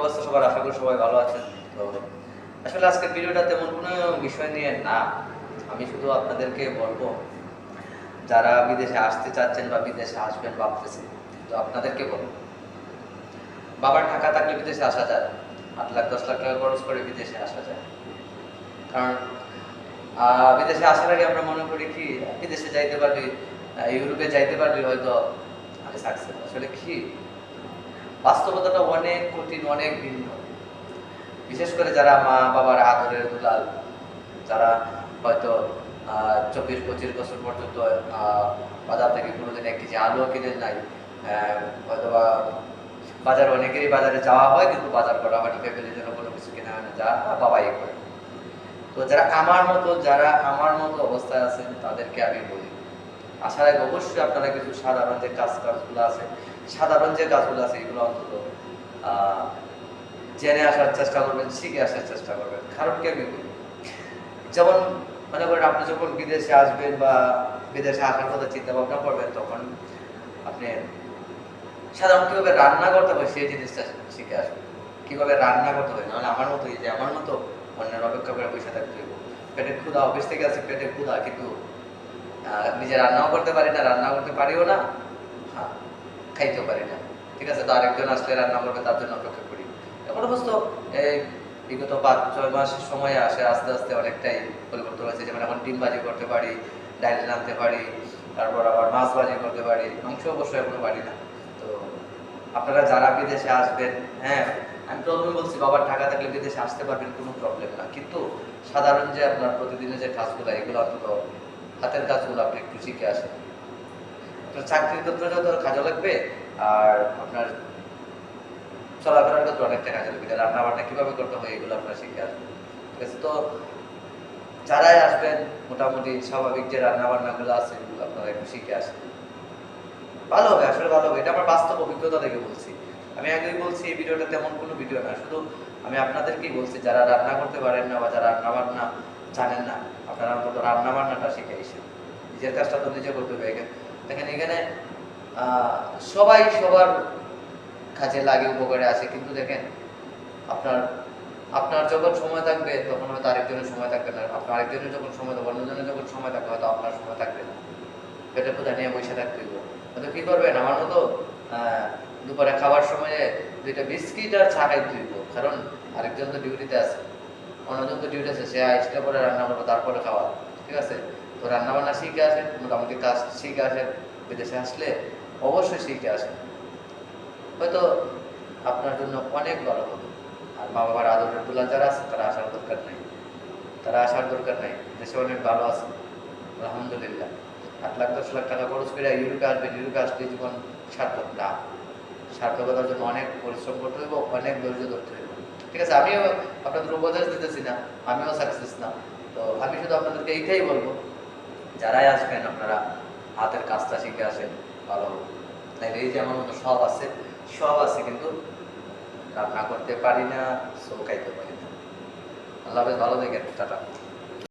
অবস্থা সবার? আশা করি সবাই ভালো আছেন। তো আসলে আজকের ভিডিওটা তেমন কোনো বিষয় নিয়ে না। আমি শুধু আপনাদেরকে বলব, যারা বিদেশে আসতে চাচ্ছেন বা বিদেশে আসবেন ভাবতেছেন, তো আপনাদেরকে বলব, বাবার টাকা থাকলে বিদেশে আসা যায়। আট লাখ, দশ লাখ টাকা খরচ করে বিদেশে আসা যায়। কারণ বিদেশে আসার আগে আমরা মনে করি কি, বিদেশে যাইতে পারলি ইউরোপে যাইতে পারলি হয়তো আমি সাকসেস আসলে কি? বাস্তবতাটা অনেক কঠিন, অনেক ভিন্ন। বিশেষ করে যারা মা বাবার আদরের দুলাল, যারা হয়তো চব্বিশ, পঁচিশ বছর পর্যন্ত বাজার থেকে কোনোদিন এক কেজি আলুও কিনে নাই হয়তো বা বাজারে অনেকেরই বাজারে যাওয়া হয়, কিন্তু বাজার করা হয়নি ফ্যামিলির জন্য কোনো কিছু কেনা হয় না, যা বাবাই করে। তো যারা আমার মতো, যারা আমার মতো অবস্থায় আছেন, তাদেরকে আমি বলি আসার আগে অবশ্যই আপনারা কিছু সাধারণ যে কাজ কাজগুলো আছে, সাধারণ যে কাজগুলো আছে, এগুলো অন্তত জেনে আসার চেষ্টা করবেন, শিখে আসার চেষ্টা করবেন। কারণ কি আমি যেমন মনে করেন আপনি যখন বিদেশে আসবেন বা বিদেশে আসার কথা চিন্তা ভাবনা করবেন, তখন আপনি সাধারণ কীভাবে রান্না করতে হয় সেই জিনিসটা শিখে আসবেন। কীভাবে রান্না করতে হয়? নাহলে আমার মতো এই যে আমার মতো অন্যের অপেক্ষা করে বসে থাকতে পেটের ক্ষুধা অফিস থেকে আছে পেটের ক্ষুধা, কিন্তু নিজে রান্নাও করতে পারি না রান্না করতে পারিও না। হ্যাঁ খাইতেও পারি না। ঠিক আছে, তো আরেকজন আসলে রান্না করবে, তার জন্য অপেক্ষা করি। এখন অবশ্য এই বিগত পাঁচ, ছয় মাসের সময় আসে, আস্তে আস্তে অনেকটাই পরিবর্তন হয়েছে। যেমন এখন ডিম ভাজি করতে পারি ডাইল রাঁধতে পারি, তারপর আবার মাছ বাজি করতে পারি, মাংস অবশ্যই এখনও পারি না। তো আপনারা যারা বিদেশে আসবেন হ্যাঁ আমি প্রথমে বলছি, বাবার ঢাকা থাকলে বিদেশে আসতে পারবেন, কোনো প্রবলেম না। কিন্তু সাধারণ যে আপনার প্রতিদিনের যে কাজগুলো, এগুলো অন্তত হাতের কাজগুলো আপনি একটু শিখে আসেন। আপনার চাকরির ক্ষেত্রে যত কাজে লাগবে, আর আপনার চলাফেরার ক্ষেত্রে অনেকটা কাজে লাগবে। রান্না বান্না কীভাবে করতে হয় এগুলো আপনারা শিখে আসবেন। ঠিক আছে, তো যারাই আসবেন, মোটামুটি স্বাভাবিক যে রান্না বান্নাগুলো আছে, এগুলো আপনারা একটু শিখে আসেন। ভালো হবে, আসলে ভালো হবে। এটা আমার বাস্তব অভিজ্ঞতা থেকে বলছি। আমি আগেই বলছি, এই ভিডিওটা তেমন কোনো ভিডিও না। শুধু আমি আপনাদেরকেই বলছি, যারা রান্না করতে পারেন না বা যারা রান্না বান্না জানেন না, আপনারা অন্তত রান্না এসেন নিজের কাজটা তো নিজে করতে হবে। দেখেন এখানে সবাই সবার কাজে লাগে, উপকারে আছে। কিন্তু দেখেন, আপনার আপনার যখন সময় থাকবে, তখন হয়তো আরেকজনের সময় থাকবে না। আপনার আরেকজনের যখন সময় থাকবে, অন্যজনের যখন সময় থাকবে, হয়তো আপনার সময় থাকবে না। পেটে ক্ষুধা নিয়ে বসে থাকতে হইব। হয়তো কি করবেন? আমার মতো দুপুরে খাবার সময়ে দুইটা বিস্কিট আর চা খাইতে হইব। কারণ আরেকজন তো ডিউটিতে আছে, অন্যজন তো ডিউটি আছে, সে আসলে পরে রান্না করব, তারপরে খাওয়া। ঠিক আছে? তো রান্না বান্না শিখে আসেন, মোটামুটি কাজ শিখে আসেন, বিদেশে আসলে অবশ্যই শিখে আসেন। হয়তো আপনার জন্য অনেক ভালো হবে। আর মা বাবার আদরের তুলা যারা আছে, তারা আসার দরকার নেই। তারা আসার দরকার নেই। দেশে অনেক ভালো আছে, আলহামদুলিল্লাহ। আট লাখ, দশ লাখ টাকা খরচ করে ইউরোপে আসবেন, ইউরোপে আসলে জীবন সার্থক না। সার্থকতার জন্য অনেক পরিশ্রম করতে হইব, অনেক ধৈর্য ধরতে হইব। ঠিক আছে, আমিও আপনাদের উপদেশ দিতেছি না, আমিও সাকসেস না। তো আমি শুধু আপনাদেরকে এইটাই বলব যারাই আসবেন, আপনারা হাতের কাজটা শিখে আসেন, ভালো। তাইলে এই যে আমার মতো সব আছে সব আছে কিন্তু রান্না করতে পারি না সো খাইতে পারি না। আল্লাহ ভালো দেখেন টাটা।